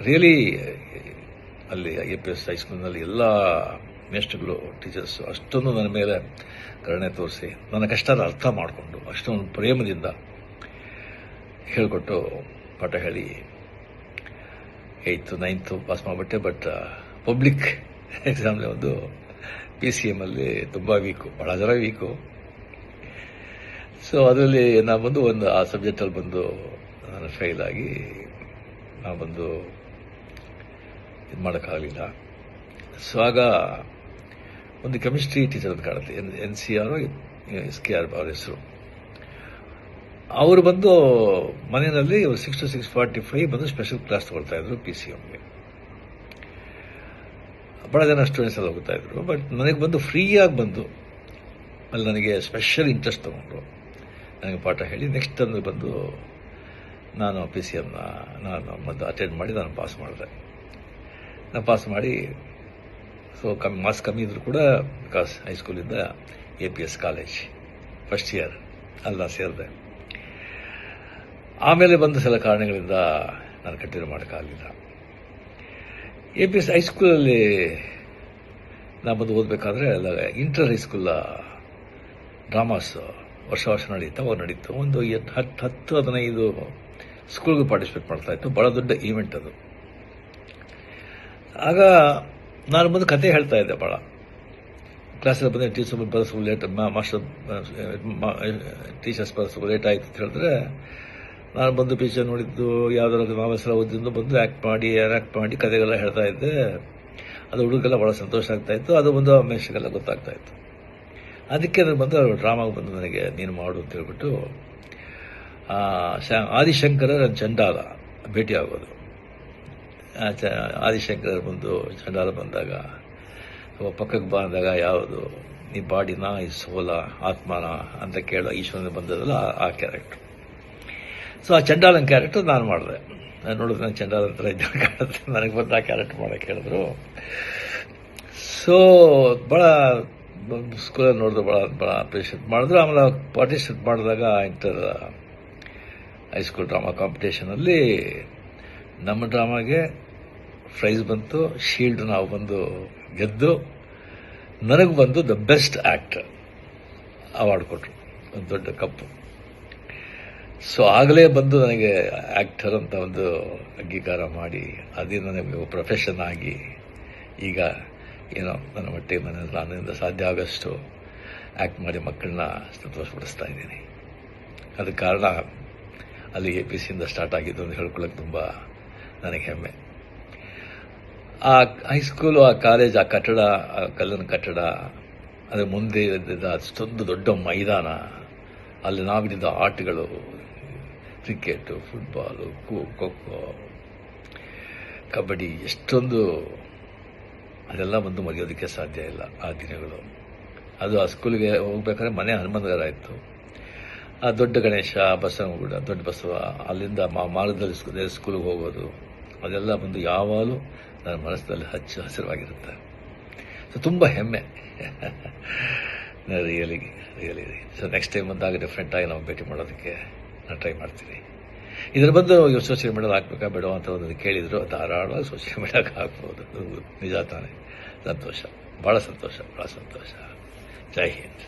Really ಅಲ್ಲಿ A P S ಹೈಸ್ಕೂಲ್ನಲ್ಲಿ ಎಲ್ಲ ಮೇಸ್ಟ್ಗಳು teachers ಅಷ್ಟೊಂದು ನನ್ನ ಮೇಲೆ ಕರುಣೆ ತೋರಿಸಿ ನನ್ನ ಕಷ್ಟದ ಅರ್ಥ ಮಾಡಿಕೊಂಡು ಅಷ್ಟೊಂದು ಪ್ರೇಮದಿಂದ ಹೇಳಿಕೊಟ್ಟು ಪಾಠ ಹೇಳಿ ಏಯ್ತು ನೈನ್ತು ಪಾಸ್ ಮಾಡಿಬಿಟ್ಟೆ. ಬಟ್ ಪಬ್ಲಿಕ್ ಎಕ್ಸಾಮ್ಲಿ ಒಂದು ಪಿ ಸಿ ಎಮ್ಮಲ್ಲಿ ತುಂಬ ವೀಕು ಭಾಳ ಜನ ವೀಕು ಸೊ ಅದರಲ್ಲಿ ನಾನು ಬಂದು ಒಂದು ಆ ಸಬ್ಜೆಕ್ಟಲ್ಲಿ ಬಂದು, ನಾನು ಫೇಲ್ ಆಗಿ, ನಾನು ಬಂದು ಇದು ಮಾಡೋಕ್ಕಾಗಲಿಲ್ಲ. ಸೊ ಆಗ ಒಂದು ಕೆಮಿಸ್ಟ್ರಿ ಟೀಚರ್ ಅಂತ ಕಾಣುತ್ತೆ. N N C R S K R ಅವ್ರ ಹೆಸರು. ಅವರು ಬಂದು ಮನೆಯಲ್ಲಿ six to six forty five ಬಂದು ಸ್ಪೆಷಲ್ ಕ್ಲಾಸ್ ತಗೊಳ್ತಾ ಇದ್ರು ಪಿ ಸಿ ಎಮ್ಗೆ ಭಾಳ ಜನ ಸ್ಟೂಡೆಂಟ್ಸ್ ಎಲ್ಲ ಹೋಗ್ತಾ ಇದ್ರು. ಬಟ್ ನನಗೆ ಬಂದು ಫ್ರೀಯಾಗಿ ಬಂದು ಅಲ್ಲಿ ನನಗೆ ಸ್ಪೆಷಲ್ ಇಂಟ್ರೆಸ್ಟ್ ತಗೊಂಡ್ರು. ನನಗೆ ಪಾಠ ಹೇಳಿ ನೆಕ್ಸ್ಟ್ ಅಂದ್ರೆ ಬಂದು ನಾನು ಪಿ ಸಿ ಎಮ್ನ ನಾನು ಮತ್ತು ಅಟೆಂಡ್ ಮಾಡಿ ನಾನು ಪಾಸ್ ಮಾಡಿದೆ. ಪಾಸ್ ಮಾಡಿ ಸೊ ಕಮ್ಮಿ ಮಾರ್ಕ್ಸ್ ಕಮ್ಮಿ ಇದ್ದರೂ ಕೂಡ because ಹೈಸ್ಕೂಲಿಂದ A P S college first year ಅಲ್ಲ ಸೇರಿದೆ. ಆಮೇಲೆ ಬಂದ ಸಲ ಕಾರಣಗಳಿಂದ ನಾನು ಕಂಟಿನ್ಯೂ ಮಾಡೋಕ್ಕಾಗಲಿಲ್ಲ ಎ ಪಿ ಎಸ್ ಹೈಸ್ಕೂಲಲ್ಲಿ ನಾನು ಬಂದು ಓದಬೇಕಾದ್ರೆ ಅಲ್ಲ ಇಂಟರ್ ಹೈಸ್ಕೂಲ ಡ್ರಾಮಾಸ್ ವರ್ಷ ವರ್ಷ ನಡೀತಾ ಅವ್ರು ನಡೀತು. ಒಂದು ಹತ್ತು ಹತ್ತು, ಹದಿನೈದು ಸ್ಕೂಲ್ಗೂ ಪಾರ್ಟಿಸಿಪೇಟ್ ಮಾಡ್ತಾ ಇತ್ತು. ಭಾಳ ದೊಡ್ಡ ಈವೆಂಟ್ ಅದು. ಆಗ ನಾನು ಬಂದು ಕತೆ ಹೇಳ್ತಾ ಇದ್ದೆ ಭಾಳ ಕ್ಲಾಸಲ್ಲಿ ಬಂದರೆ ಟೀಚರ್ ಬರೋ ಸ್ವಲ್ಪ ಲೇಟ್ ಮಾಸ್ಟರ್ ಟೀಚರ್ಸ್ ಬರೋ ಸ್ವಲ್ಪ ಲೇಟ್ ಆಯಿತು ಅಂತ ಹೇಳಿದ್ರೆ, ನಾನು ಬಂದು ಪಿಕ್ಚರ್ ನೋಡಿದ್ದು, ಯಾವುದಾದ್ರು ಮಾವಸರ ಓದಿದ್ದು ಬಂದು ಆ್ಯಕ್ಟ್ ಮಾಡಿ ಆ್ಯಕ್ಟ್ ಮಾಡಿ ಕತೆಗೆಲ್ಲ ಹೇಳ್ತಾ ಇದ್ದೆ. ಅದು ಹುಡುಗರಿಗೆಲ್ಲ ಭಾಳ ಸಂತೋಷ ಆಗ್ತಾ ಇತ್ತು. ಅದು ಬಂದು ಮೇಷ್ಗೆಲ್ಲ ಗೊತ್ತಾಗ್ತಾ ಇತ್ತು. ಅದಕ್ಕೆ ನನಗೆ ಬಂದು ಡ್ರಾಮಾಗೆ ಬಂದು ನನಗೆ ನೀನು ಮಾಡು ಅಂತ ಹೇಳ್ಬಿಟ್ಟು ಆದಿಶಂಕರ ನನ್ನ ಚಂಡಾಲ ಭೇಟಿ ಆಗೋದು ಆ ಚ- ಆದಿಶಂಕರ ಬಂದು ಚಂಡಾಲ ಬಂದಾಗ ಪಕ್ಕಕ್ಕೆ ಬಂದಾಗ ಯಾವುದು? ನೀ ಬಾಡಿನ ಈ ಸೋಲ ಆತ್ಮನ ಅಂತ ಕೇಳೋ ಈಶ್ವರನ ಬಂದದಲ್ಲ ಆ- ಕ್ಯಾರೆಕ್ಟ್ರು ಸೊ ಆ ಚಂಡಾಲನ್ ಕ್ಯಾರೆಕ್ಟರ್ ನಾನು ಮಾಡಿದೆ. ನಾನು ನೋಡಿದ್ರೆ ನಾನು ಚಂಡಾಲ ಹತ್ರ ಇದ್ದಾಗ ನನಗೆ ಬಂದು ಆ ಕ್ಯಾರೆಕ್ಟರ್ ಮಾಡೋಕ್ಕೆ ಹೇಳಿದ್ರು. ಸೊ ಭಾಳ ಸ್ಕೂಲಲ್ಲಿ ನೋಡಿದ್ರು ಭಾಳ ಭಾಳ ಅಪ್ರಿಷಿಯೇಟ್ ಮಾಡಿದ್ರು. ಆಮೇಲೆ ಪಾರ್ಟಿಸಿಪೇಟ್ ಮಾಡಿದಾಗ ಇಂಟರ್ ಹೈಸ್ಕೂಲ್ ಡ್ರಾಮಾ ಕಾಂಪಿಟೇಷನಲ್ಲಿ ನಮ್ಮ ಡ್ರಾಮಾಗೆ ಪ್ರೈಸ್ ಬಂತು, ಶೀಲ್ಡ್ ನಾವು ಬಂದು ಗೆದ್ದು, ನನಗೆ ಬಂದು ದ ಬೆಸ್ಟ್ ಆ್ಯಕ್ಟರ್ ಅವಾರ್ಡ್ ಕೊಟ್ಟರು ಒಂದು ದೊಡ್ಡ ಕಪ್ಪು. ಸೊ ಆಗಲೇ ಬಂದು ನನಗೆ ಆ್ಯಕ್ಟರ್ ಅಂತ ಒಂದು ಅಂಗೀಕಾರ ಮಾಡಿ ಅದೇ ನನಗೆ ಪ್ರೊಫೆಷನ್ ಆಗಿ ಈಗ ಏನೋ ನನ್ನ ಮಟ್ಟಿಗೆ ನನ್ನ ನನ್ನಿಂದ ಸಾಧ್ಯ ಆಗಷ್ಟು ಆ್ಯಕ್ಟ್ ಮಾಡಿ ಮಕ್ಕಳನ್ನ ಸಂತೋಷಪಡಿಸ್ತಾ ಇದ್ದೀನಿ. ಅದಕ್ಕೆ ಕಾರಣ ಅಲ್ಲಿ ಎ ಪಿ ಸಿಯಿಂದ ಸ್ಟಾರ್ಟ್ ಆಗಿದ್ದು ಅಂತ ಹೇಳ್ಕೊಳ್ಳೋಕೆ ತುಂಬ ನನಗೆ ಹೆಮ್ಮೆ ಆ ಹೈಸ್ಕೂಲು ಆ ಕಾಲೇಜ್ ಆ ಕಟ್ಟಡ, ಆ ಕಲ್ಲಿನ ಕಟ್ಟಡ, ಅದರ ಮುಂದೆ ಇದ್ದಿದ್ದ ಅಷ್ಟೊಂದು ದೊಡ್ಡ ಮೈದಾನ, ಅಲ್ಲಿ ನಾವಿದ್ದ ಆಟಗಳು ಕ್ರಿಕೆಟು ಫುಟ್ಬಾಲು ಖೋ ಖೋ ಕಬಡ್ಡಿ, ಎಷ್ಟೊಂದು ಅದೆಲ್ಲ ಬಂದು ಮರೆಯೋದಕ್ಕೆ ಸಾಧ್ಯ ಇಲ್ಲ ಆ ದಿನಗಳು. ಅದು ಆ ಸ್ಕೂಲಿಗೆ ಹೋಗ್ಬೇಕಾದ್ರೆ ಮನೆ ಹನುಮಂತಗಾರ ಇತ್ತು ಆ ದೊಡ್ಡ ಗಣೇಶ ಬಸವನಗೂಡ ದೊಡ್ಡ ಬಸವ, ಅಲ್ಲಿಂದ ಮಾರ್ಗದಲ್ಲಿ ಸ್ಕೂಲಿಗೆ ಹೋಗೋದು. ಅದೆಲ್ಲ ಬಂದು ಯಾವಾಗಲೂ ನನ್ನ ಮನಸ್ಸಿನಲ್ಲಿ ಹಚ್ಚ ಹಸಿರವಾಗಿರುತ್ತೆ ಸೊ ತುಂಬ ಹೆಮ್ಮೆ. Really really so next time ಬಂದಾಗ ಡಿಫ್ರೆಂಟಾಗಿ ನಾವು ಭೇಟಿ ಮಾಡೋದಕ್ಕೆ ನಾನು ಟ್ರೈ ಮಾಡ್ತೀನಿ. ಇದರ ಬಂದು ಇವ್ರು ಸೋಷಿಯಲ್ ಮೀಡಿಯಾದಲ್ಲಿ ಹಾಕ್ಬೇಕಾ ಬೇಡ ಅಂತ ಒಂದು ಕೇಳಿದರು. ಧಾರಾಳವಾಗಿ ಸೋಷಿಯಲ್ ಮೀಡಿಯಾಗೆ ಹಾಕ್ಬೋದು. ನಿಜ ತಾನೇ. ಸಂತೋಷ. ಭಾಳ ಸಂತೋಷ. ಭಾಳ ಸಂತೋಷ. ಜೈ ಹಿಂದ್.